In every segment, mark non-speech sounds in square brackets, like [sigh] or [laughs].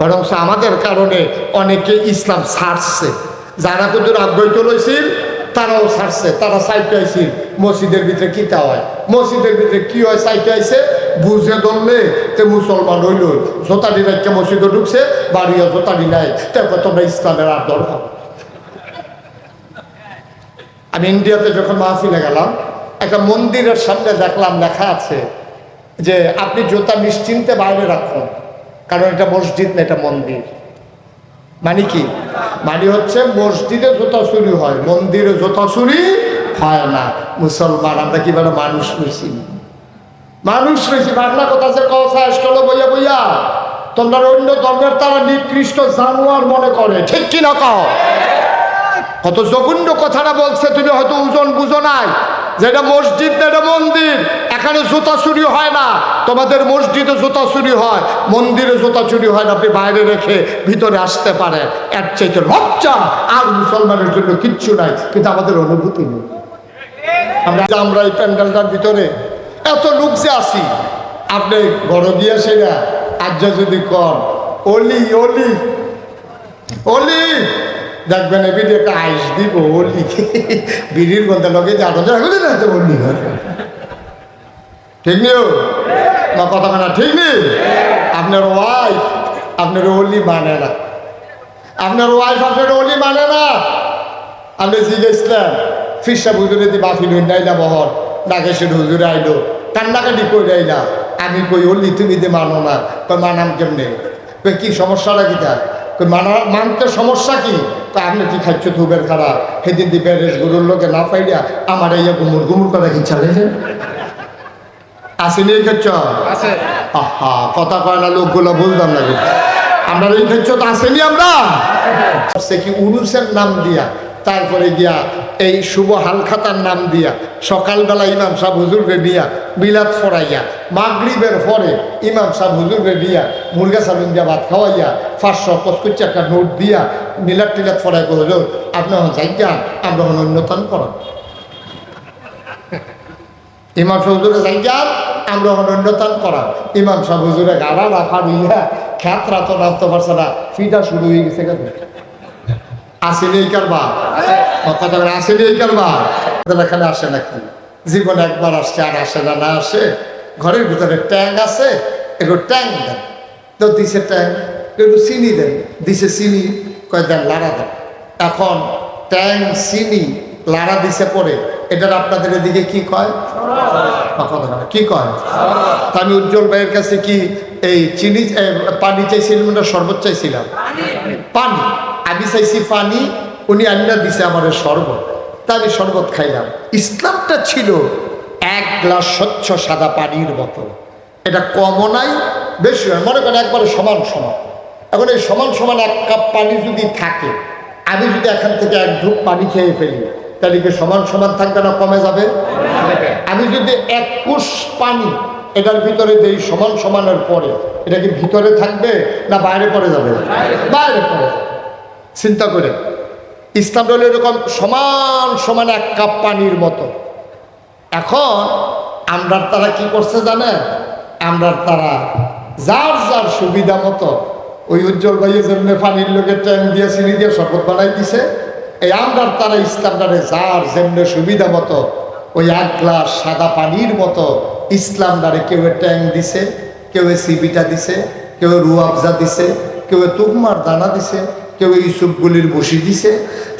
বরং আমাদের কারণে অনেকে ইসলাম ছাড়ছে। যারা কুদুর আগ্রহ লইছিল তারাও ছাড়ছে। তারা সাইটে আইছিল মসজিদের ভিতরে কিতা হয়? মসজিদের ভিতরে কি হয়? সাইটে আইছে, বুঝে ধরলে তে মুসলমান হইল। জোতাডি রাখছে মসজিদে ঢুকছে, বাড়িও জোতাডি নাই। তারপর তোমরা ইসলামের আর দরকার আমি ইন্ডিয়াতে যখন মাহফিলে গেলাম, একটা মন্দিরের সামনে দেখলাম, লেখা আছে যে, আপনি জোতা নিশ্চিন্তে বাইরে রাখুন। কারণ এটা মসজিদ না, এটা মন্দির। মানে কি? মানে হচ্ছে মসজিদে জুতা চুরি হয়, মন্দিরে জুতা চুরি হয় না। মুসলমান, আমরা কি বলে মানুষ রয়েছি? মানুষ রয়েছি, বাংলা কথা আছে কথা এসলো বইয়া বইয়া। তোমরা অন্য ধর্মের তারা নিকৃষ্ট জানোয়ার মনে করে, ঠিক কি না কও? কত জঘন্য কথাটা বলছে, তুমি হয়তো ওজন বুঝো নাই। যেটা মসজিদ না, এটা মন্দির। এখানে জুতা চুরি হয় না। তোমাদের মসজিদে জুতা চুরি হয়, মন্দিরে জুতা চুরি হয় না, আপনি বাইরে রেখে ভিতরে আসতে পারেন। এর চাইতে লজ্জা আর মুসলমানের জন্য কিচ্ছু নাই, কিন্তু আমাদের অনুভূতি নেই। আমরা আমরা এই প্যান্ডেলটার ভিতরে এত লোক যে আসি আপনি বড় গিয়া সেরা আজ যদি কর অলি অলি অলি দেখবেন এবিডি একটা আইস দিব অলি বিড়ির গন্ধে লগে যে আরও না তো অলি ঠিক নিও না, কথা কানা ঠিক নেই আপনার ওয়াইফ আপনার অলি মানে না। আপনার ওয়াইফ আপনার অলি মানে না। আপনি জিজ্ঞেসলেন ফিসা হুজুরে দি বাফিল নাইলা বহর। নাগেশের হুজুরে আইলো। কান্নাকাটি করে আইলা, আমি কই অলি, তুমি দি মানো না কই মানাম কেমনে? কই, কি সমস্যাটা কি তার? কই মানা মানতে সমস্যা কি? তা আপনি কি খাচ্ছ ধুবের খারাপ হেদিন দি বেরেস গরুর লোকে না পাইলিয়া আমার এই গুমুর গুমুর কথা কি চালে আসেনি এই খাচ্ছ আহা কথা কয় না লোকগুলো বুঝতাম না আমরা এই ক্ষেত্র তো আসেনি আমরা? সে কি উরুসের নাম দিয়া তারপরে গিয়া এই শুভ হালখাতার নাম দিয়া, সকালবেলা ইমাম সাহ হুজুরকে দিয়া বিলাত ফরাইয়া, মাগরিবের পরে ইমাম সাহ হুজুরকে দিয়া মুরগা সালুন দিয়া ভাত খাওয়াইয়া, পাঁচশো পঁচকুচ্ছি একটা নোট দিয়া মিলাত টিলাত ফরাই হুজুর, আপনি হন যাইয়া আমরা হন অন্যতম করেন [laughs] ইমাম সাহেব হুজুরে যাইয়ার আমরা হন অন্যতম করা ইমাম সাহেব হুজুরে গাড়া রাখা দিয়া খ্যাত রাত রাখতে পারছে না ফিটা শুরু হয়ে গেছে কেন? আসেনি এই কারবা কথা বলে আসেনি এই কারবা এখানে আসে নাকি? জীবন একবার আসছে আর আসে না না আসে। ঘরের ভিতরে ট্যাং আছে একটু ট্যাং দেন। তো দিছে ট্যাং একটু চিনি দেন। দিছে চিনি কয় দেন লাড়া দেন। এখন ট্যাং চিনি লাড়া দিছে পরে এটার আপনাদের এদিকে কি কয়? কি কয়? তা আমি উজ্জ্বল ভাইয়ের কাছে কি এই চিনি পানি চাইছিলাম না শরবত চাইছিলাম? পানি। আমি চাইছি পানি, উনি আন্না দিছে আমার শরবত। তা আমি শরবত খাইলাম। ইসলামটা ছিল এক গ্লাস স্বচ্ছ সাদা পানির মতো এটা কমও নাই বেশি হয় মনে করেন একবারে সমান সমান। এখন এই সমান সমান এক কাপ পানি যদি থাকে, আমি যদি এখান থেকে এক ঢুক পানি খেয়ে ফেলি, তাহলে কি সমান সমান থাকবে না, কমে যাবে? আমি যদি এক কুশ পানি, এটার ভিতরে দেই সমান সমানের পরে, এটা কি ভিতরে থাকবে না বাইরে পড়ে যাবে? বাইরে পড়ে যাবে। চিন্তা করে। ইসলাম হলো এরকম সমান সমান এক কাপ পানির মতো। এখন আমরার তারা কি করছে জানেন? আমরার তারা যার যার সুবিধা মতো ওই উজ্জ্বল ভাইয়ের জন্য পানির লোকের ট্যাং দিয়ে চিনি দিয়ে শপথ বানাই দিছে। এই আমরার তারা ইসলামটারে যার যেমনি সুবিধা মতো ওই এক গ্লাস সাদা পানির মতো ইসলাম দ্বারে কেউ ট্যাং দিছে, কেউ সিবিটা দিছে, কেউ রুয়াবজা দিছে, কেউ তুকমার দানা দিছে। কেউ ইসুফগুলির বসি দিছে,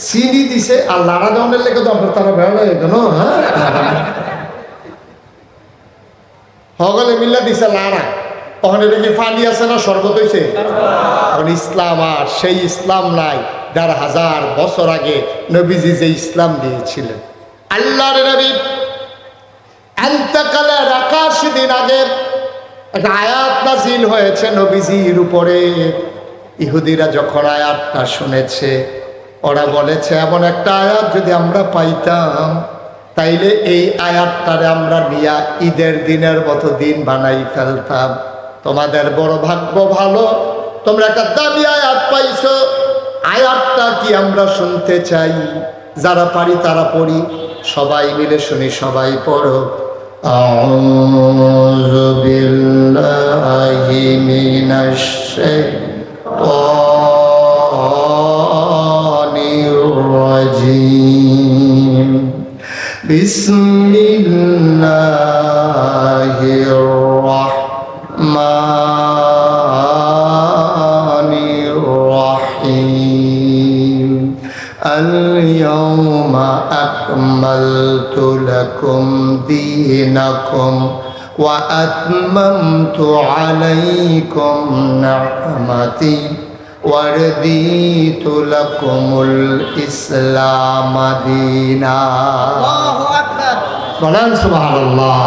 চিনি দিছে, আর লাড়া দেওয়ানের লেগে তো আমরা তারা বেড়া লাগে কেন? হ্যাঁ? সকলে মিল্লা দিছে লাড়া। তখন এটা কি ফানি আছে না হয়েছে এখন ইসলাম আর সেই ইসলাম নাই। দেড় হাজার বছর আগে নবীজি যে ইসলাম দিয়েছিলেন। আল্লাহর নবী দিন আগে একটা আয়াত নাজিল হয়েছে নবীজির উপরে। ইহুদিরা যখন আয়াতটা শুনেছে ওরা বলেছে এমন একটা আয়াত যদি আমরা পাইতাম তাইলে এই আয়াতটারে আমরা নিয়া ঈদের দিনের মতো দিন বানাই ফেলতাম তোমাদের বড় ভাগ্য ভালো তোমরা একটা দাবি আয়াত পাইছো আয়াতটা কি আমরা শুনতে চাই যারা পারি তারা পড়ি সবাই মিলে শুনি সবাই পড়ো أعوذ بالله من الشيطان الشيطان الرجيم بسم الله الرحمن الرحيم اليوم أكملت لكم دينكم وأتممت عليكم نعمتي ورضيت لكم الإسلام دينا বলেন সুবহানাল্লাহ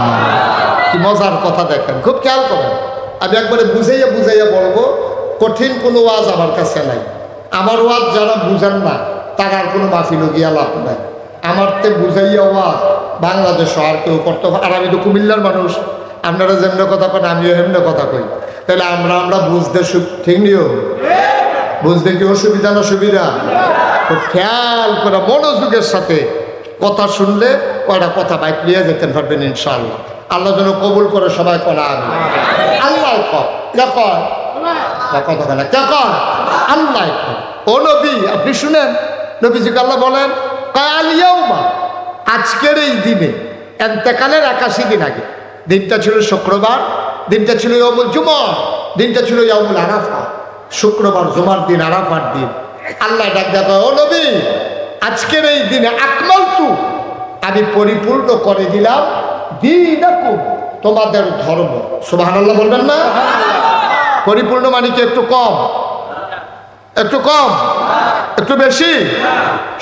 কি মজার কথা দেখেন খুব খেয়াল করেন আমি একবারে বুঝাইয়া বুঝাইয়া বলবো কঠিন কোনো ওয়াজ আমার কাছে নাই আমার ওয়াজ যারা বুঝেন না তার আর কোনো মাফি লগিয়া লাভ নাই আমার তে বুঝাইয়া ওয়াজ বাংলাদেশ আর কেউ করতে আর আমি তো কুমিল্লার মানুষ। আপনারা যেমনি কথা কন, আমিও এমনি কথা কই। তাহলে আমরা আমরা বুঝতে ঠিক নিও বুঝতে কি অসুবিধা না সুবিধা? খুব খেয়াল করে মনোযোগের সাথে কথা শুনলে কয়টা কথা বাইক নিয়ে যেতে পারবেন ইনশাল্লাহ আল্লাহ যেন কবুল করে সবাই করা আমি আল্লাহ তা কথা বলে কে কর আল্লাহ ও নবী, আপনি শুনেন? নবীজিকে আল্লাহ বলেন কালিয়াউমা আজকের এই দিনে এন্তেকালের একাশি দিন আগে, দিনটা ছিল শুক্রবার, দিনটা ছিল ইয়মুল জুমা দিনটা ছিল ইয়মুল আরাফা, শুক্রবার জুমার দিন, আরাফার দিন। আল্লাহ ডাক দেখো ও নবী, আজকের এই দিনে আকমাল তু আমি পরিপূর্ণ করে দিলাম দিন তোমাদের ধর্ম। সুবাহ আল্লাহ বলবেন না? পরিপূর্ণ মানে কি একটু কম? একটু কম? একটু বেশি?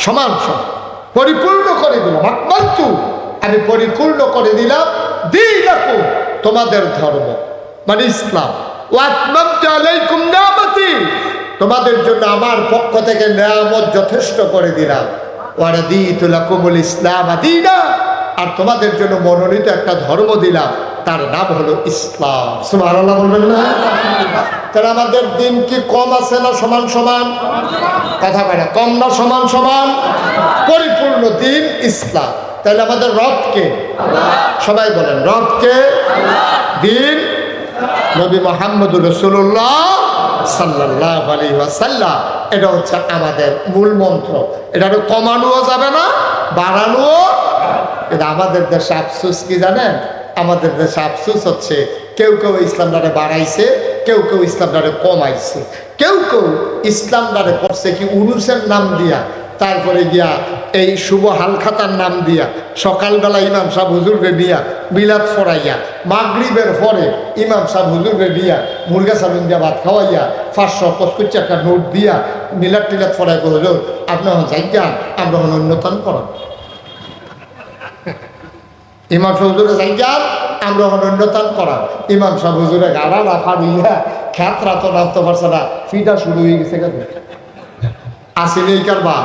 সমান সমান। পরিপূর্ণ করে দিলাম। আকমান্তু আমি পরিপূর্ণ করে দিলাম দিই দেখো তোমাদের ধর্ম মানে ইসলাম। নিয়ামতি, তোমাদের জন্য আমার পক্ষ থেকে নিয়ামত যথেষ্ট করে দিলাম। ওরা দিই তোলা কুমল ইসলাম আদিনা আর তোমাদের জন্য মনোনীত একটা ধর্ম দিলাম, তার নাম হলো ইসলাম। সুবহানাল্লাহ বলবেন না? তাহলে আমাদের দিন কি কম আছে না সমান সমান? কথা কয় না, কম না সমান সমান? পরিপূর্ণ দিন ইসলাম। তাহলে আমাদের রবকে সবাই বলেন রবকে দিন নবী মোহাম্মদুর রসুল্লাহ সাল্লাহ আলী এটা হচ্ছে আমাদের মূল মন্ত্র। এটা কমানোও যাবে না, বাড়ানোও কিন্তু আমাদের দেশে আফসুস কি জানেন? আমাদের দেশে আফসুস হচ্ছে কেউ কেউ ইসলাম দ্বারে বাড়াইছে, কেউ কেউ ইসলাম দ্বারে কমাইছে। কেউ কেউ ইসলাম দ্বারে করছে কি উরুসের নাম দিয়া, তারপরে গিয়া এই শুভ হালখাতার নাম দিয়া, সকালবেলা ইমাম সাহেব হুজুরকে দিয়া বিলাত ফরাইয়া, মাগরিবের পরে ইমাম সাহেব হুজুরকে দিয়া মুরগা সাবিন দিয়া ভাত খাওয়াইয়া, পাঁচশো পঁচকুচ্ছি একটা নোট দিয়া মিলাত টিলাত ফরাই করে হুজুর, আপনি হন যাইয়া আমরা হন অন্যতম করেন ইমাম সাহেব হুজুরে যাইয়ার আমরা হন অন্যতম করা। ইমাম সাহেব হুজুরে গাড়া রাখা দিয়া খ্যাতরা তো নামতে পারছে না, ফিটা শুরু হয়ে গেছে কেন? আসেনি এই কারবার।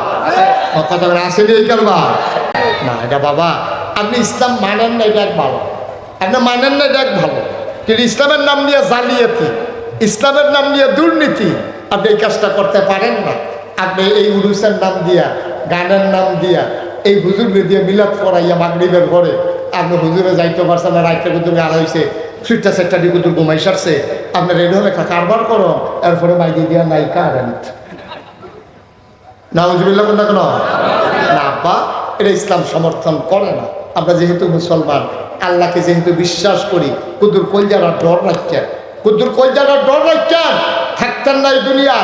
কথা আসেনি এই কারবার। না, এটা বাবা, আপনি ইসলাম মানেন না, এটা এক ভালো। আপনি মানেন না, এটা এক ভালো। কিন্তু ইসলামের নাম নিয়ে জালিয়াতি, ইসলামের নাম নিয়ে দুর্নীতি, আপনি এই কাজটা করতে পারেন না। আপনি এই উরুসের নাম দিয়া, গানের নাম দিয়া, এই হুজুরকে দিয়ে মিলাদ পড়াইয়া মাগরিবের আপনি হুজুরে যাইতে পারছেন না, রাইতে কুতুর আর হয়েছে সুইটটা সেটটা দিয়ে কুতুর ঘুমাই সারছে। আপনার রেডি হলে কারবার করো, এরপরে মাইকে দিয়া নাই কারেন্ট নাউজুবিল্লাহ কোনটা কেন? না আব্বা এটা ইসলাম সমর্থন করে না। আমরা যেহেতু মুসলমান, আল্লাহকে যেহেতু বিশ্বাস করি কুদুর কলজারা ডর রাখছেন কুদুর কলজারা ডর রাখছেন থাকতেন না এই দুনিয়া,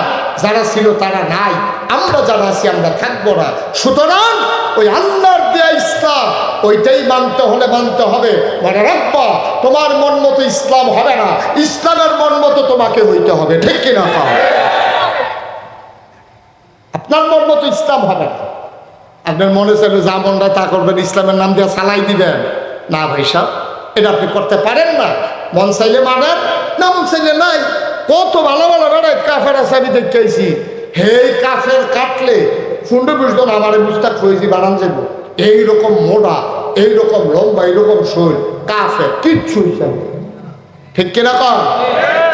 যারা ছিল তারা নাই। আমরা যারা আছি, আমরা থাকব না। সুতরাং ওই আল্লাহর দেয়া ইসলাম, ওইটাই মানতে হলে মানতে হবে। মনে রাখবা তোমার মন মতো ইসলাম হবে না। ইসলামের মন মতো তোমাকে হইতে হবে। ঠিক কিনা আপনার মন মতো ইসলাম হবে না। আপনার মনে চাইলে যা মনটা তা করবেন, ইসলামের নাম দিয়ে চালাই দিবেন। না ভাই সাহেব, এটা আপনি করতে পারেন না। মন চাইলে মানেন, না মন চাইলে নাই। কত ভালো ভালো বেড়ায় কাফের আছে আমি দেখতে আইছি হে কাফের কাটলে ফুন্ডে বুঝতো না আমার মুস্তাক হয়েছি বানান যাব এইরকম মোটা এইরকম লম্বা এইরকম শরীর কাফের কিচ্ছু হিসাবে ঠিক কিনা কর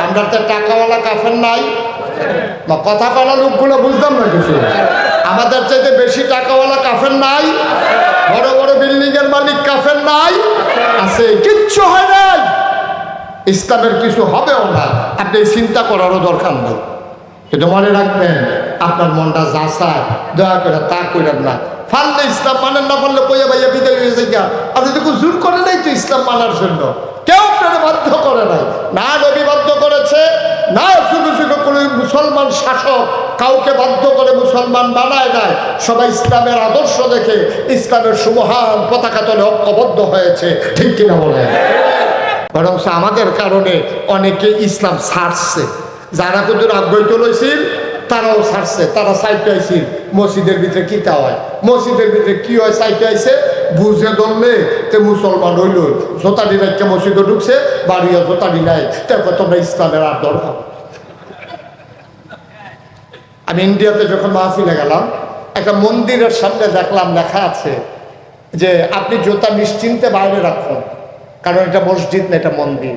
আমরা তো টাকাওয়ালা কাফের নাই। বা কথা বলা লোকগুলো বুঝতাম না কিছু। আমাদের চাইতে বেশি টাকাওয়ালা কাফের নাই। বড় বড় বিল্ডিং এর মালিক কাফের নাই। আছে কিচ্ছু হয় নাই। ইসলামের কিছু হবেও না, আপনি চিন্তা করারও দরকার নেই। কিন্তু মনে রাখবেন, আপনার মনটা যা চায়, দয়া করে তা করেন না। ফাললে ইসলাম মানেন না পারলে বইয়া বাইয়া বিদায় হয়ে যায় গিয়া। তো কোনো জোর করে নাই তো ইসলাম মানার জন্য। কেউ আপনারা বাধ্য করে নাই। না নবী বাধ্য করেছে, না শুধু শুধু কোনো মুসলমান শাসক কাউকে বাধ্য করে মুসলমান বানায় নাই। সবাই ইসলামের আদর্শ দেখে, ইসলামের সুমহান পতাকা তলে ঐক্যবদ্ধ হয়েছে। ঠিক কিনা বলে বরং আমাদের কারণে অনেকে ইসলাম ছাড়ছে। যারা কিন্তু আগ্রহ লইছিল, তারাও ছাড়ছে। তারা সাইটে আইছিল, মসজিদের ভিতরে কি তা হয়? মসজিদের ভিতরে কি হয়? সাইটে আইছে, বুঝে ধরলে তে মুসলমান হইল। জোতাডি নাইকে মসজিদে ঢুকছে, বাড়িও জোতাডি নাই। তারপর তোমরা ইসলামের আর দরকার আমি ইন্ডিয়াতে যখন মাহফিলে গেলাম, একটা মন্দিরের সামনে দেখলাম, লেখা আছে যে, আপনি জোতা নিশ্চিন্তে বাইরে রাখুন। কারণ এটা মসজিদ না, এটা মন্দির।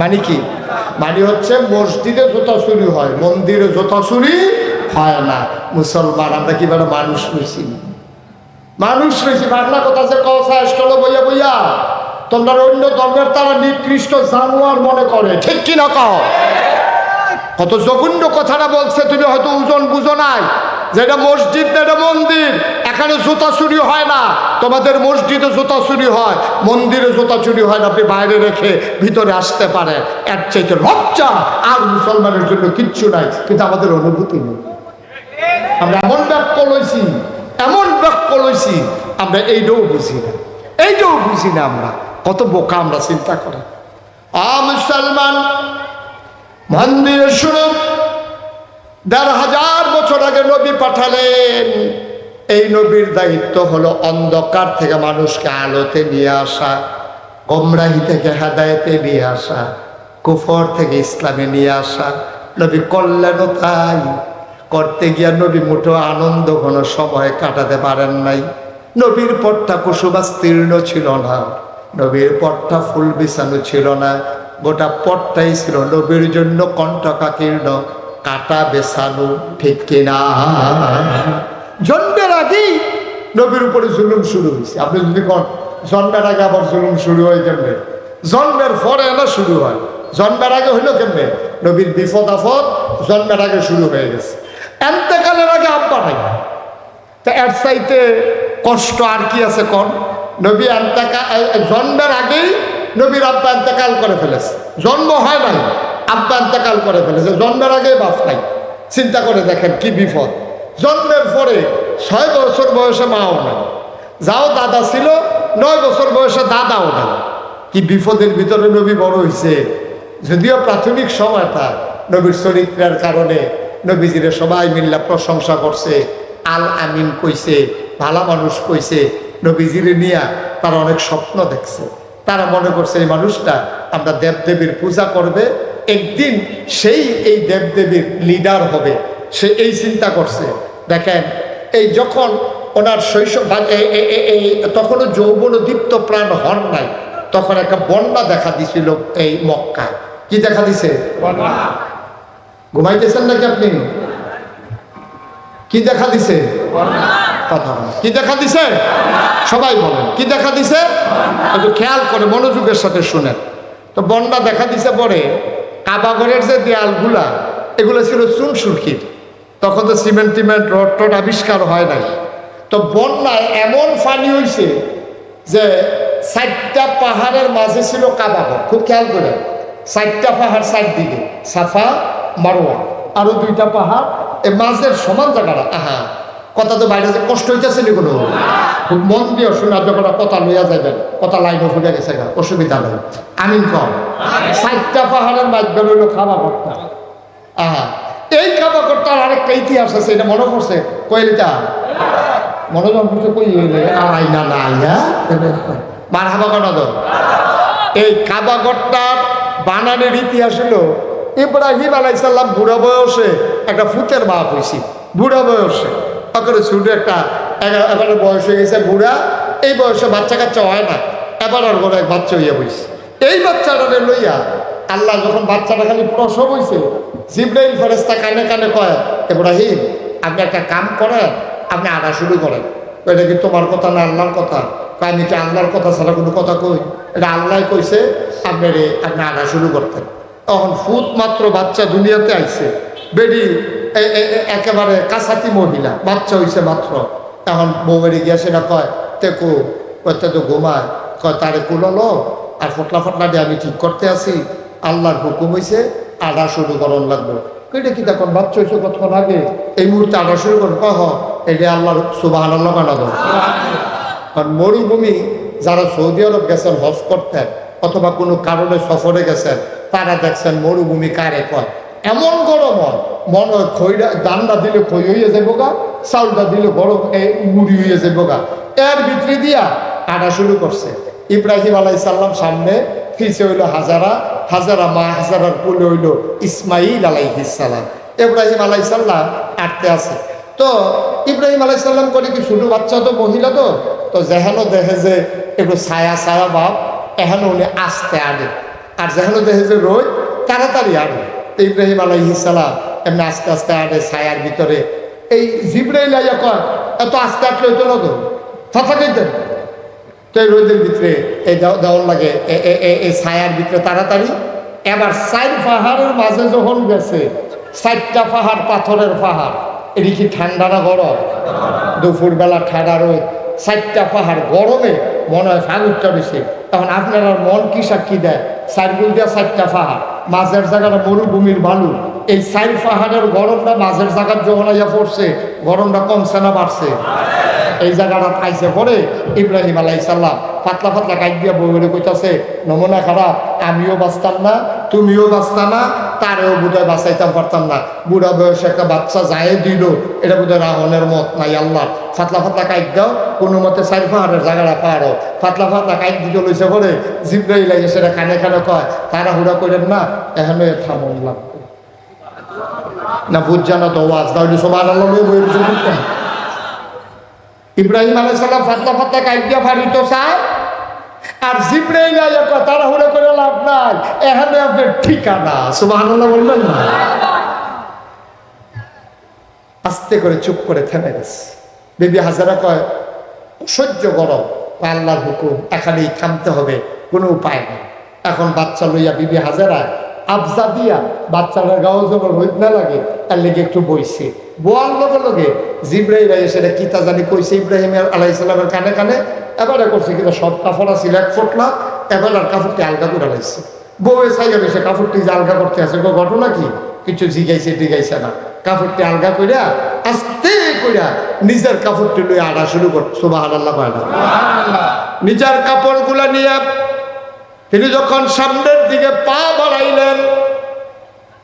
মানে কি? মানে হচ্ছে মসজিদে জুতা চুরি হয়, মন্দিরে জুতা চুরি হয় না। মুসলমান, আমরা কি বলে মানুষ রয়েছি? মানুষ রয়েছি, বাংলা কথা যে কথা এসলো বইয়া বইয়া। তোমরা অন্য ধর্মের তারা নিকৃষ্ট জানোয়ার মনে করে, ঠিক কি না কত জঘন্য কথাটা বলছে, তুমি হয়তো ওজন বুঝো নাই। যেটা মসজিদ এটা মন্দির। এখানে জুতা চুরি হয় না। তোমাদের মসজিদে জুতা চুরি হয়, মন্দিরে জুতা চুরি হয় না, আপনি বাইরে রেখে ভিতরে আসতে পারে এর চাইতে লজ্জা আর মুসলমানের জন্য কিচ্ছু নাই, কিন্তু আমাদের অনুভূতি নেই। আমরা এমন বাক্য লইছি, এমন বাক্য লইছি, আমরা এইটাও বুঝি না। এইটাও বুঝি না আমরা, কত বোকা আমরা চিন্তা করি। আ মুসলমান, মন্দিরে শুরু দেড় হাজার বছর আগে নবী পাঠালেন। এই নবীর দায়িত্ব হলো অন্ধকার থেকে মানুষকে আলোতে নিয়ে আসা, গোমরাহি থেকে হেদায়তে নিয়ে আসা, কুফর থেকে ইসলামে নিয়ে আসা। নবী কল্যাণও তাই। করতে গিয়া নবী মুঠো আনন্দ ঘন সময় কাটাতে পারেন নাই। নবীর পথটা পটটা কুসুমাস্তীর্ণ ছিল না। নবীর পটটা ফুল বিছানো ছিল না। গোটা পটটাই ছিল নবীর জন্য কণ্ঠকাকীর্ণ। কাটা বেছানো ঠিক কিনা? জন্মের আগেই নবীর উপরে জুলুম শুরু হয়েছে। আপনি যদি কোন, জন্মের আগে আবার জুলুম শুরু হয় কেমনে? জন্মের পরে না শুরু হয়? জন্মের আগে হইল কেমনে? নবীর বিপদ আপদ জন্মের আগে শুরু হয়ে গেছে। এন্তেকালের আগে আব্বা নাই। তা এর চাইতে কষ্ট আর কি আছে কোন? নবী আন্তাকা জন্মের আগেই নবীর আব্বা আন্তেকাল করে ফেলেছে। জন্ম হয় নাই। আব্বা আন্তেকাল করে ফেলেছে জন্মের আগে বাপ নাই চিন্তা করে দেখেন কি বিপদ। জন্মের পরে ছয় বছর বয়সে মাও নাই। যাও দাদা ছিল, নয় বছর বয়সে দাদাও নাই। কি বিপদের ভিতরে নবী বড় হয়েছে যদিও প্রাথমিক সময়টা নবীর চরিত্রের কারণে নবীজিরে সবাই মিল্লা প্রশংসা করছে। আল আমিন কইছে, ভালো মানুষ কইছে। নবীজিরে নিয়া তারা অনেক স্বপ্ন দেখছে। তারা মনে করছে, এই মানুষটা আমরা দেবদেবীর পূজা করবে একদিন সেই এই দেবদেবীর লিডার হবে। সে এই চিন্তা করছে। দেখেন এই যখন ওনার শৈশব এই তখনও যৌবন দীপ্ত প্রাণ হন নাই তখন একটা বন্যা দেখা দিছিল এই মক্কায়। কি দেখা দিছে? ঘুমাইতেছেন নাকি আপনি? কি দেখা দিছে? কথা কি দেখা দিছে? সবাই বলেন। কি দেখা দিছে? একটু খেয়াল করে মনোযোগের সাথে শুনেন। তো বন্যা দেখা দিছে পরে কাবাগরের যে দেয়ালগুলা, এগুলো ছিল চুন সুরকির তখন তো সিমেন্ট, টিমেন্ট, রড টড আবিষ্কার হয় নাই। তো বন্যায় এমন পানি হয়েছে যে চারটা পাহাড়ের মাঝে ছিল কাবাগর খুব খেয়াল করে চারটা পাহাড় চার দিকে সাফা মারোয়া আরও দুইটা পাহাড় এই মাঝের সমান জায়গাটা, আহা কথা তো বাইরে কষ্ট হইতেছে নি কোনো? খুব মন দিয়ে শোনা যখন কথা লইয়া যাবেন কথা লাইনে ফুটে গেছে অসুবিধা নেই। আমি কম। চারটা পাহাড়ের মাধ্যমে হইল খাওয়া কর্তা। আহা এই খাওয়া কর্তার আরেকটা ইতিহাস আছে এটা মনে পড়ছে? কইলিটা মনোজন করছে কই হইলে আই না না আইয়া মার হাবা কনাদর এই কাবাগরটার বানানের ইতিহাস হলো ইব্রাহিম আলাইসাল্লাম বুড়া বয়সে একটা ফুতের মা হয়েছি বুড়া বয়সে। তারপরে ছোট একটা এবারে বয়স হয়ে গেছে বুড়া। এই বয়সে বাচ্চা কাচ্চা হয় না। এবার আর ঘরে এক বাচ্চা হইয়া বইছে। এই বাচ্চাটারে লইয়া আল্লাহ যখন বাচ্চাটা খালি প্রসব হয়েছে জিব্রাইল ফেরেস্তা কানে কানে কয়, ইব্রাহিম, আপনি একটা কাম করেন, আপনি আনা শুরু করেন। এটা কি তোমার কথা না আল্লাহর কথা? আমি কি আল্লাহর কথা ছাড়া কোনো কথা কই? এটা আল্লাহ কইছে আপনার আপনি আনা শুরু করতেন। তখন ফুট মাত্র বাচ্চা দুনিয়াতে আইছে। বেডি একেবারে কাছাতি মহিলা, বাচ্চা হইছে মাত্র। এখন বৌবাড়ি গিয়া সেটা কয় তেকু কয়তে তো ঘুমায়? কয়, তারে কুলালো আর ফটলা ফটলা দিয়ে আমি ঠিক করতে আসি। আল্লাহর হুকুম হইছে আডা শুরু করন লাগবে। এটা কি তখন বাচ্চা হয়েছে কতক্ষণ আগে? এই মুহূর্তে আডা শুরু করুন কহ এটা আল্লাহর সুবাহ আল্লাহ বানাবো কারণ মরুভূমি যারা সৌদি আরব গেছেন, হজ করতেন, অথবা কোনো কারণে সফরে গেছেন, তারা দেখছেন মরুভূমি কারে কয়। এমন গরম হয়, মনে হয় খইটা দান্ডা দিলে খই হইয়ে যাব গা, চাউলটা দিলে গরম মুড়ি হইয়ে যাব গা। এর ভিতরে দিয়া কাটা শুরু করছে। ইব্রাহিম আলাই সাল্লাম সামনে ফিসে হইল হাজারা হাজারা মা, হাজারার কুলে হইল ইসমাইল আলাইহিসাল্লাম ইব্রাহিম আলাই সাল্লাম আটতে আছে। তো ইব্রাহিম আলাইসাল্লাম করে কি ছোট বাচ্চা তো, মহিলা তো? তো যেহেন দেখে যে একটু ছায়া ছায়া ভাব, এহেন উনি আস্তে আনে। আর যেহেন দেখে যে রোদ তাড়াতাড়ি আনে। ইব্রাহিম আলাইহিসাল্লাম এমনি আস্তে আস্তে আনে ছায়ার ভিতরে, এই জিব্রাইল আইয়া কয়, এত আস্তে আটলে হইতো না তো? ফাঁকা খাইতেন? তো এই রোদের ভিতরে, এই দেও- দেওয়ার লাগে এই ছায়ার ভিতরে তাড়াতাড়ি। এবার সাইড পাহাড়ের মাঝে যখন গেছে সাইডটা পাহাড় পাথরের পাহাড়, এটি কি ঠান্ডা না গরম? দুপুরবেলা ঠান্ডা রোদ সাইডটা পাহাড় গরমে মনে হয় ফাগুরটা বেশি তখন আপনার মন কি সাক্ষী দেয়? সাইডগুল দিয়া সাইডটা পাহাড়। মাঝের জায়গাটা মরুভূমির বালু। এই সাইড পাহাড়ের গরমটা মাঝের জায়গার যখন আইয়া পড়ছে। গরমটা কমছে না বাড়ছে। এই জায়গাটা পাইছে পরে ইব্রাহিম আলাইসাল্লাম পাতলা পাতলা কাজ দিয়া বই বলে কইতাছে, নমুনা খারাপ, আমিও বাঁচতাম না তুমিও বাঁচতাম না, তারেও বোধহয় বাঁচাইতাম পারতাম না। বুড়া বয়সে একটা বাচ্চা যায় দিল, এটা বোধহয় রাহনের মত নাই, আল্লাহ। ফাতলা ফাতলা কাইট দাও, কোনো মতে চারি পাহাড়ের জায়গাটা পাহাড়ো। ফাতলা ফাতলা কাইট দিতে লইছে পরে জিব্রাই লাগে সেটা কানে কানে কয় তারা হুড়া করেন না, এখানে থামন লাগবে। না বুঝ জানা তো ওয়াজ, তাহলে সবার আল্লাহ ইব্রাহিম আলাইসাল্লাম ফাতলা ফাতলা কাইদিয়া ফারিত চায় আর জিব্রাইল আইয়া কথা তাড়াহুড়ো করে লাভ নাই। এখানে আপনার ঠিকানা, সুবহানাল্লাহ বলবেন না। আস্তে করে চুপ করে থেমে গেছে। বিবি হাজারা কয়, সহ্য গরম আল্লাহর হুকুম, এখানেই থামতে হবে, কোনো উপায় নেই। এখন বাচ্চা লইয়া বিবি হাজারা আবজা দিয়া বাচ্চাটার গাও যেন রোদ না লাগে তার লেগে একটু বইছে। বোয়ার লগে লগে জিব্রাহিম সেটা কিতা জানি কইছে ইব্রাহিম আলাইসালামের কানে কানে এবারে করছে কিন্তু সব কাপড় আছিল এক ফুটলা এবার আর কাপড়টি আলগা করে লাইছে। বউয়ে চাইয়া সে কাপড়টি যে আলগা করতে আছে গো ঘটনা কি? কিছু জিগাইছে টিগাইছে না। কাপড়টি আলগা কইরা আস্তে কইরা নিজের কাপড়টি লই আড়া শুরু করছে সুবাহ আল্লাহ নিজের কাপড়গুলা নিয়ে তিনি যখন সামনের দিকে পা বাড়াইলেন,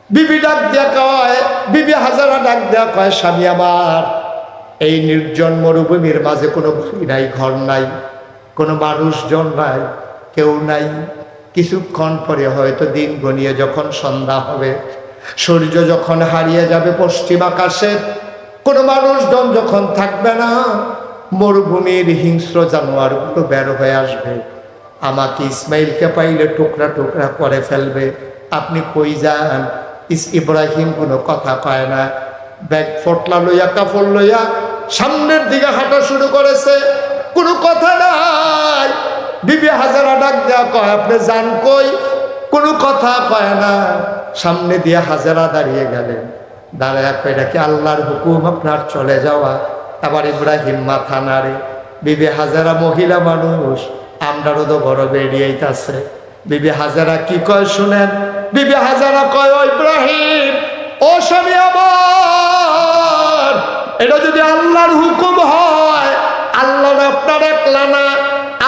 বিবি ডাক দিয়া কয়, বিবি হাজারা ডাক দেয়া কয়, স্বামী আমার, এই নির্জন মরুভূমির মাঝে কোনো বাড়ি নাই, ঘর নাই, কোনো মানুষজন নাই, কেউ নাই। কিছুক্ষণ পরে হয়তো দিন গনিয়ে যখন সন্ধ্যা হবে, সূর্য যখন হারিয়ে যাবে পশ্চিম আকাশে, কোনো মানুষজন যখন থাকবে না, মরুভূমির হিংস্র জানোয়ারগুলো বের হয়ে আসবে। আমাকে ইসমাইলকে পাইলে টুকরা টুকরা করে ফেলবে। আপনি কই যান? ইস ইব্রাহিম কোনো কথা কয় না। ব্যাগ ফটলা লইয়া কাপড় লইয়া সামনের দিকে হাঁটা শুরু করেছে। কোনো কথা নাই। বিবি হাজারা ডাক দেওয়া কয়, আপনি যান কই? কোনো কথা কয় না। সামনে দিয়ে হাজারা দাঁড়িয়ে গেলেন। দাঁড়ায় কয়, এটা কি আল্লাহর হুকুম? আপনার চলে যাওয়া? আবার ইব্রাহিম মাথা নাড়ে। বিবি হাজারা মহিলা মানুষ। আমরারও তো বড় বেরিয়েইতাছে বিবি হাজারা কি কয় শুনেন? বিবি হাজারা কয়, ও ইব্রাহিম, ও স্বামী এটা যদি আল্লাহর হুকুম হয় আল্লাহর আপনার একলা না,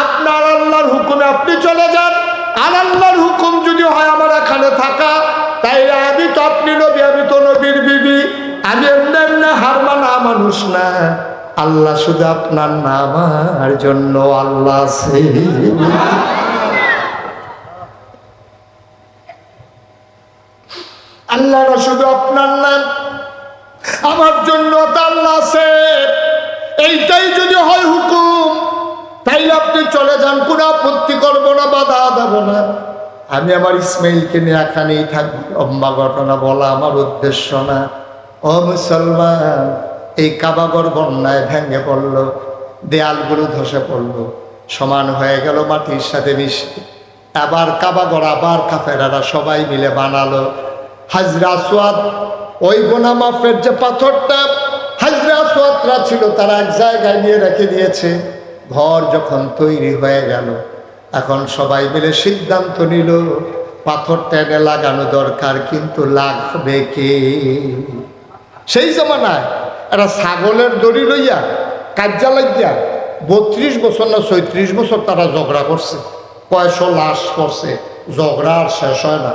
আপনার আল্লাহর হুকুমে আপনি চলে যান। আর আল্লাহর হুকুম যদি হয় আমার এখানে থাকা তাই আমি তো আপনি নবী, আমি তো নবীর বিবি, আমি এমনি এমনি হার মানা মানুষ না। আল্লাহ শুধু আপনার নাম আমার জন্য আল্লাহ আছে। আল্লাহ শুধু আপনার নাম, আমার জন্য আল্লাহ এইটাই যদি হয় হুকুম, তাইলে আপনি চলে যান, কোনো আপত্তি করব না, বাধা দেবো না। আমি আমার ইসমাইলকে নিয়ে এখানেই থাকব। লম্বা ঘটনা বলা আমার উদ্দেশ্য না। ও মুসলমান এই কাবাগর বন্যায় ভেঙে পড়ল, দেয়ালগুলো ধসে পড়ল, সমান হয়ে গেল মাটির সাথে মিশে। আবার কাবাগর, আবার কাফেরারা সবাই মিলে বানালো হাজরা সোয়াদ ওই গোনা মাফের যে পাথরটা, হাজরা সোয়াতরা ছিল তারা এক জায়গায় নিয়ে রেখে দিয়েছে। ঘর যখন তৈরি হয়ে গেল, এখন সবাই মিলে সিদ্ধান্ত নিল পাথরটা এনে লাগানো দরকার, কিন্তু লাগবে কে? সেই জমানায় একটা ছাগলের দড়ি লইয়া কাজ্জা লাগিয়া বত্রিশ বছর না ছয়ত্রিশ বছর তারা ঝগড়া করছে। কয়শো লাশ করছে, ঝগড়া আর শেষ হয় না।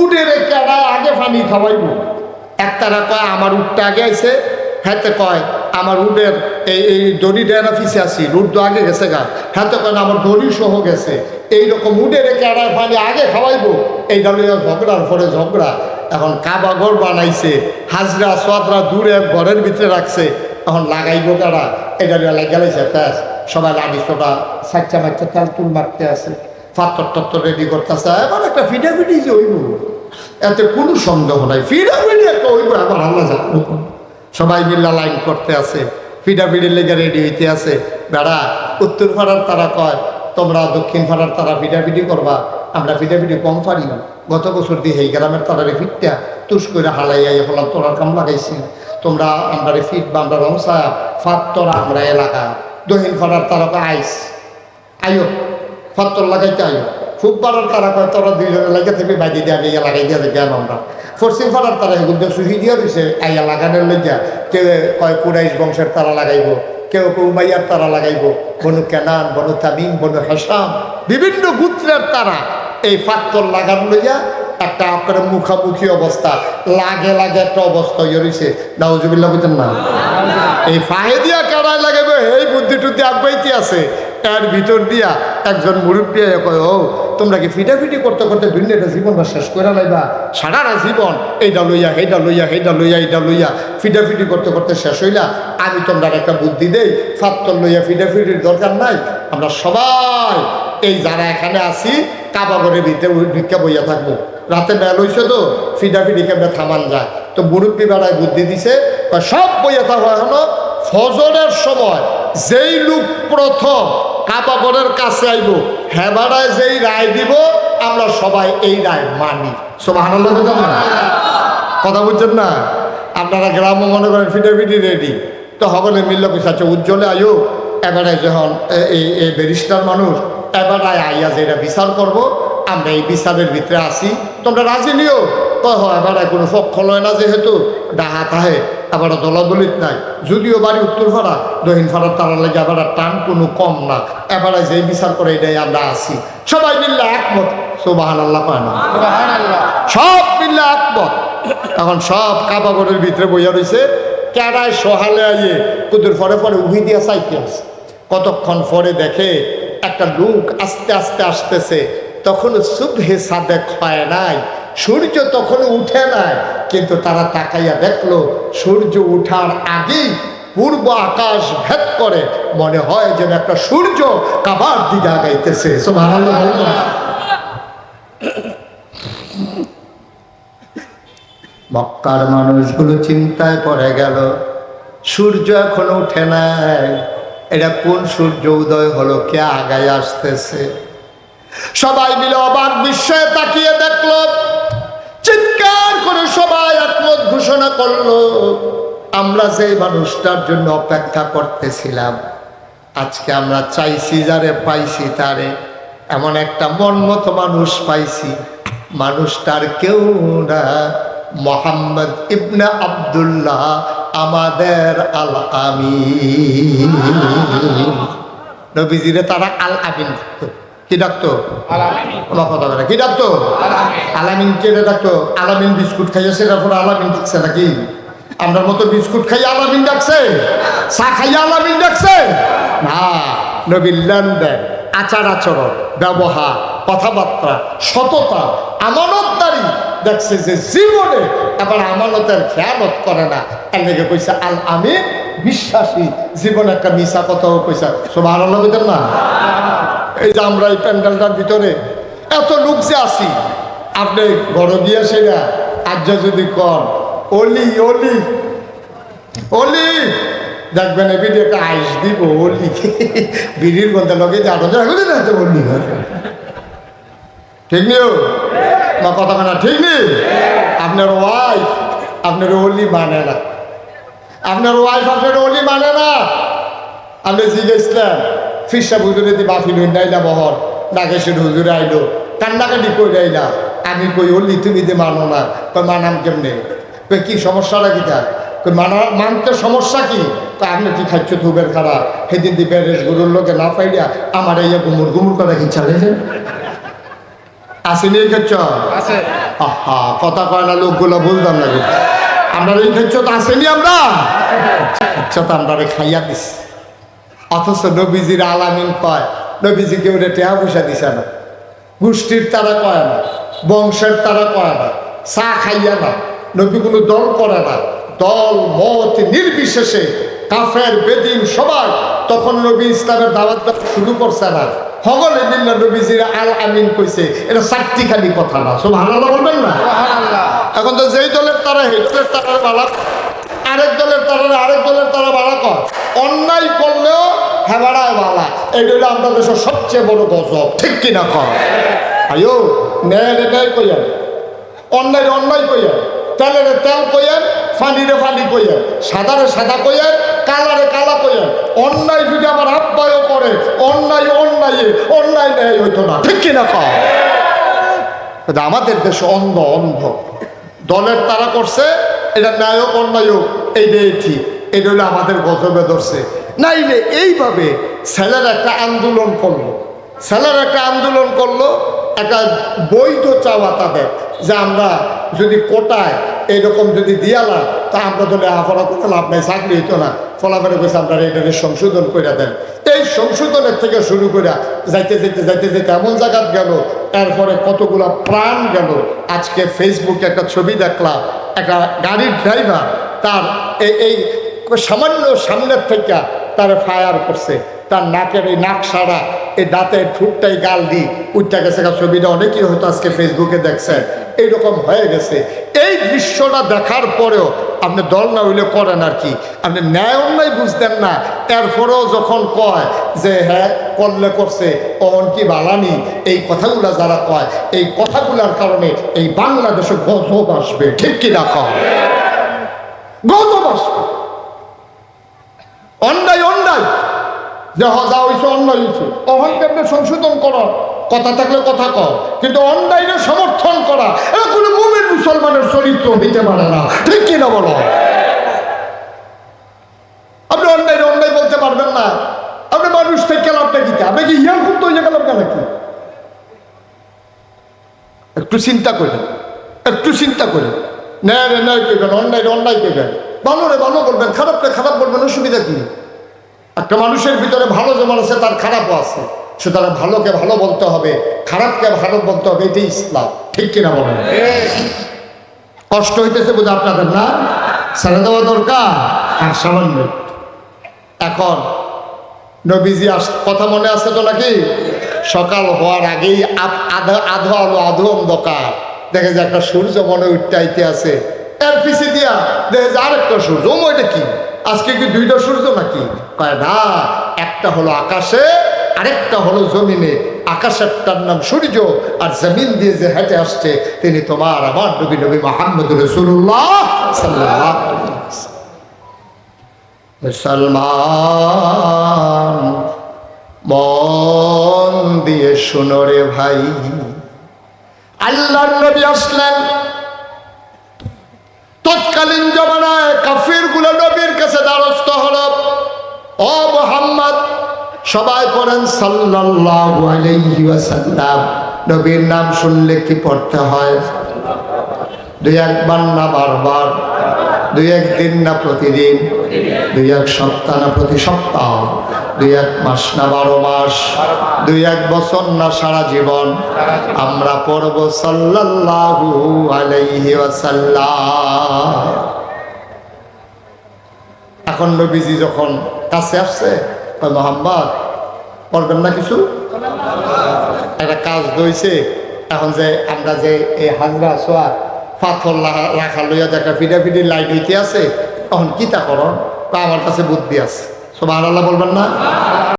উডে রেখে আগে পানি খাওয়াইব। এক তারা কয়, আমার উঠটা আগে আইছে। হাতে কয়, আমার উডের এই এই দড়ি ডেরা পিছে আসি রুট তো আগে গেছে গা। হাতে কয় আমার দড়ি সহ গেছে। এইরকম উডে রেখে আড়াই পানি আগে খাওয়াইবো। এই লইয়া ঝগড়ার পরে ঝগড়া। এখন কাবা ঘর বানাইছে, হাজরা সোয়াদরা দূরে ঘরের ভিতরে রাখছে, এখন লাগাইব কারা? এটা লাগাইছে ফ্যাস সবাই লাগি সোটা সাচ্চা মাচ্চা তেল তুল মারতে আছে। পাত্তর টত্তর রেডি করতেছে, এবার একটা ফিডা ফিডি যে হইব। এতে কোনো সন্দেহ নাই। ফিডা ফিডি একটা হইব, এবার আল্লাহ জানো। সবাই মিল্লা লাইন করতে আছে ফিডা ফিডির লেগে রেডি হইতে আছে। বেড়া, উত্তর পাড়ার তারা কয়, তোমরা দক্ষিণ পাড়ার তারা ফিডাফিডি করবা। আমরা ফিডাফিডি কম পারি না। গত বছর দিয়ে এই গ্রামের তারারে ফিটটা তুস করে হালাইয়া হলাম তোরার কাম লাগাইছি। তোমরা, আমরা ফিট বা আমরা রংসা ফাত তোরা আমরা এলাকা। দক্ষিণ পাড়ার তারা আইস। আইও ফাত্তর লাগাইতে আইও। খুব পাড়ার তারা কয়, তোরা দুইজনে লাগে থেকে বাইরে দিয়ে আগে লাগাই দিয়ে জ্ঞান আমরা। পশ্চিম পাড়ার তারা এগুলো সুহি দিয়ে দিছে, আইয়া লাগানোর লইয়া কেউ কয়, কুরাইশ বংশের তারা লাগাইব। কেউ কেউ উমাইয়ার তারা লাগাইব। বনু কেনান, বনু তামিম, বনু হেসাম, বিভিন্ন গুত্রের তারা এই ফাত্তর লাগান লইয়া একটা আপনার মুখামুখি অবস্থা, লাগে লাগে একটা অবস্থা ইয়ে রয়েছে নাউজুবিল্লাহ বুঝতেন না? এই ফাহেদিয়া কারায় লাগাবে এই বুদ্ধি টুদ্ধি আগাইতে আছে। এর ভিতর দিয়া একজন মুরব্বী কয়, ও, তোমরা কি ফিটাফিটি করতে করতে দুনিয়াটা জীবনটা শেষ করে লাইবা? সারাটা জীবন এইটা লইয়া এইটা লইয়া এইটা লইয়া এইটা লইয়া ফিটাফিটি করতে করতে শেষ হইলা। আমি তোমরা একটা বুদ্ধি দেই ফাত্তর লইয়া ফিটাফিটির দরকার নাই। আমরা সবাই এই যারা এখানে আছি কাবাগরের ভিতরে ভিক্ষা বইয়া থাকব। রাতে বেল হইছে তো, ফিডাফিডি কেমনে থামান যায়? তো মুরব্বী বেড়ায় বুদ্ধি দিছে সব বইয়া থাকব এখনও, ফজরের সময় যেই লোক প্রথম কাবাগরের কাছে আইব, হেবাড়ায় যেই রায় দিব, আমরা সবাই এই রায় মানি। সবাই আনন্দ কথা বুঝছেন না? আপনারা গ্রামও মনে করেন ফিটাফিটি রেডি। তো সকলে মিললে কইছে আচ্ছা উজ্জ্বলে আয়ো এবারে যখন এই ব্যারিস্টার মানুষ এবারে আইয়া যে এটা বিচার করব আমরা এই বিচারের ভিতরে আসি তোমরা রাজি নিও? তো এবারে কোনো পক্ষ লয় না যেহেতু। ডাহা তাহে আবার দলাদলিত নাই। যদিও বাড়ি উত্তর ফাড়া দক্ষিণ ফাড়ার তারা লাগে আবার টান কোনো কম না। এবারে যে বিচার করে এটাই আমরা আসি সবাই মিললে একমত। সোবাহান আল্লাহ পায় না সব মিললে একমত। এখন সব কাবাগরের ভিতরে বইয়া রয়েছে কেডায় সহালে আইয়ে কুদুর পরে পরে উহি দিয়া চাইতে আছে। কতক্ষণ পরে দেখে একটা লোক আস্তে আস্তে আসতেছে তখন সুবহে সাদেক হয় নাই। সূর্য তখন উঠে নাই, কিন্তু তারা তাকাইয়া দেখল, সূর্য উঠার আগেই পূর্ব আকাশ ভেদ করে। মনে হয় যেন একটা সূর্য কাবার দিকে আগাইতেছে। মক্কার মানুষগুলো চিন্তায় পড়ে গেল, সূর্য এখন উঠে নাই। এটা কোন সূর্য উদয় হলো? কে আগায় আসতেছে? সবাই মিলে অবাক বিস্ময়ে তাকিয়ে দেখল, চিৎকার করে সবাই একমত ঘোষণা করল, আমরা যে মানুষটার জন্য অপেক্ষা করতেছিলাম, আজকে আমরা চাইছি যারে পাইছি তারে। এমন একটা মন মতো মানুষ পাইছি, মানুষটার কেউ না। মোহাম্মদ ইবনে আব্দুল্লাহ আমাদের আল আমিন নবীজিরে তারা আল আমিন ডাকতো। কি ডাকতো? কোনো কথা বলে কি ডাকতো? আলামিন কে ডাকতো? আলামিন বিস্কুট খাইয়া সেটা পরে আলামিন ডাকছে নাকি? আমরার মতো বিস্কুট খাইয়া আলামিন ডাকছে? চা খাইয়া আলামিন ডাকছে? না নবীর লেনদেন আচার আচরণ ব্যবহার কথাবার্তা সততা আমানতদারি দেখছে যে জীবনে আবার আমানতের খেয়ালত করে না এর লেগে কইছে আল আমিন বিশ্বাসী জীবনে একটা মিশা কথাও কইছে সব আনন্দ পেতেন না এই যে আমরা এই প্যান্ডেলটার ভিতরে এত লোক যে আসি আপনি ঘর গিয়ে সেটা আজ যদি কর অলি অলি অলি দেখবেন এ বিড়ি একটা আইস দিব অলি বিড়ির গন্ধে লগে যে আরও যা না তো অলি ঠিক নিও না, কথা না। ঠিক নেই আপনার ওয়াইফ আপনার অলি মানে না। আপনার ওয়াইফ আপনার অলি মানে না। আপনি জিজ্ঞেসলেন ফিসা হুজুরে দি বাফি লই নাইলা বহর? নাগেশের হুজুরে আইলো। কান্নাকাটি কই আইলা, আমি কই অলি তুমি দি মানো না, কই মানাম কেমনে? কই, কি সমস্যাটা কি তার? কই, মানা, মানতে সমস্যা কি? তা আপনি কি খাচ্ছ ধুবের খারাপ সেদিন দি বেরেস গরুর লোকে না পাইলা, আমার এই গুমুর গুমুর করা কি চালে আসেনি এই ক্ষেত্র আছে। আহা কথা কয় না লোকগুলো বুঝলাম না আমরা এই ক্ষেত্র তো আসেনি আমরা? আচ্ছা তো আমরা খাইয়া দিস। অথচ নবীজির আলামিন কয় নবীজিকে ওটা টেহা পয়সা দিছে না। গোষ্ঠীর তারা কয় না বংশের তারা কয় না চা খাইয়া না নবী কোনো দল করে না। দল মত নির্বিশেষে কাফের বেদিন সবাই তখন নবী ইসলামের দাওয়াত শুরু করছে না। হগলে দিন নবীজির আল আমিন কইছে এটা চারটি খালি কথা না সব ভালো বলবেন না? সুবহানাল্লাহ। এখন তো যেই দলের তারা দলের তারা বালা আরেক দলের তারা আরেক দলের তারা বালা কর। অন্যায় করলেও হেবাড়ায় বালা। এইটা হলো আমরা দেশের সবচেয়ে বড় গজব ঠিক কিনা কর? আয়ো ন্যায় ন্যায় কইয়ান। অন্যায় অন্যায় কইয়ান। তেলের তেল কইয়ান ফানিরে ফানি কইয়ান। সাদারে সাদা কইয়ান কালারে কালা কইয়ান অন্যায় যদি আমার আব্বায়ও করে, অন্যায় অন্যায় অন্যায় ন্যায় হইতো না। ঠিক কিনা কর আমাদের দেশে অন্ধ অন্ধ। দলের তারা করছে, এটা ন্যায়ক, অন্যায়ক, এইটাই ঠিক। এটা হলো আমাদের গজবে ধরছে। নাইলে এইভাবে ছেলের একটা আন্দোলন করল। ছেলের একটা আন্দোলন করল, একটা বৈধ চাওয়া তাদের, যে আমরা যদি কোটায় এইরকম যদি দিয়ালাম তা আমরা তো লেখাপড়া করতে লাভ নাই, চাকরি হইতো না। ফলাফলে কইছে, আপনারা এটা সংশোধন করে দেন। এই সংশোধনের থেকে শুরু করে যাইতে যেতে যাইতে যেতে এমন জায়গা গেল, এরপরে কতগুলা প্রাণ গেল। আজকে ফেসবুকে একটা ছবি দেখলাম, একটা গাড়ির ড্রাইভার তার এই সামান্য সামনের থেকে তার ফায়ার করছে। তার নাকের এই নাক সারা, এই দাঁতের ঠুটটাই গাল দি উঠতে গেছে ছবিটা অনেকেই হয়তো আজকে ফেসবুকে দেখছেন। এইরকম হয়ে গেছে। এই দৃশ্যটা দেখার পরেও আপনি দল না হইলে করেন আর কি। আপনি ন্যায় অন্যায় বুঝতেন না। এরপরেও যখন কয় যে হ্যাঁ করলে করছে, অহন কি বালানি? এই কথাগুলা যারা কয়, এই কথাগুলার কারণে এই বাংলাদেশে গজব আসবে। ঠিক কিনা কয়? গজব আসবে। অন্যায় অন্যায়। যে হজা হয়েছে অন্যায় হয়েছে অহন কেমনে সংশোধন করো কথা থাকলে কথা কও, কিন্তু অন্যায়কে সমর্থন করা এটা কোনো মুমিন মুসলমানের চরিত্র হইতে পারে না। ঠিক কিনা বলো? আপনি অন্যায় অন্যায় বলতে পারবেন না। আপনি মানুষ থেকে লাভটা কিতে আপনি কি ইয়ার খুব তৈরি গেলাম কেন কি একটু চিন্তা করেন, একটু চিন্তা করেন। ন্যায় রে ন্যায় করবেন অন্যায় রে অন্যায় করবেন ভালো রে ভালো বলবেন, খারাপ রে খারাপ বলবেন, অসুবিধা কি? একটা মানুষের ভিতরে ভালো যেমন আছে, তার খারাপও আছে। সুতরাং ভালোকে ভালো বলতে হবে, খারাপকে ভালো বলতে হবে, এটাই ইসলাম। ঠিক কিনা বলেন? কষ্ট হইতেছে বোধ আপনাদের, না? ছেড়ে দেওয়া দরকার? আর সামান্য এখন নবীজি আস, কথা মনে আছে তো নাকি? সকাল হওয়ার আগেই আধ- আধা আলো, আধো অন্ধকার। দেখে যে একটা সূর্য মনে উঠতে আছে। এর পিছে দিয়া দেখে যে আরেকটা সূর্য, ও এটা কি? আজকে কি দুইটা সূর্য নাকি? কয় না, একটা হলো আকাশে আরেকটা হলো জমিনে আকাশেরটার নাম সূর্য আর জমিন দিয়ে যে হেঁটে আসছে, তিনি তোমার আমার নবী নবী মোহাম্মদ রসুল্লাহ সাল্লাহ মুসলমান মন দিয়ে শুনো রে ভাই। আল্লাহর নবী আসলেন। তৎকালীন জমানায় কাফিরগুলো নবীর কাছে দ্বারস্থ হল। মোহাম্মদ সবাই পড়েন ওয়াসাল্লাম। নবীর নাম শুনলে কি পড়তে হয়? দুই একবার না বারবার? দুই একদিন না প্রতিদিন? দুই এক সপ্তাহ না প্রতি সপ্তাহ? দুই এক মাস না বারো মাস? দুই এক বছর না সারা জীবন? আমরা পড়ব ওয়াসাল্লাম। এখন নবীজি যখন কাছে আসছে মোহাম্মদ পড়বেন না কিছু? একটা কাজ দইছে, এখন যে আমরা যে এই হাজরা সোয়ার পাথর রাখা লইয়া দেখা ফিরে লাইট হইতে আছে, তখন কি তা করন তা আমার কাছে বুদ্ধি আছে। সব আল্লাহ বলবেন না?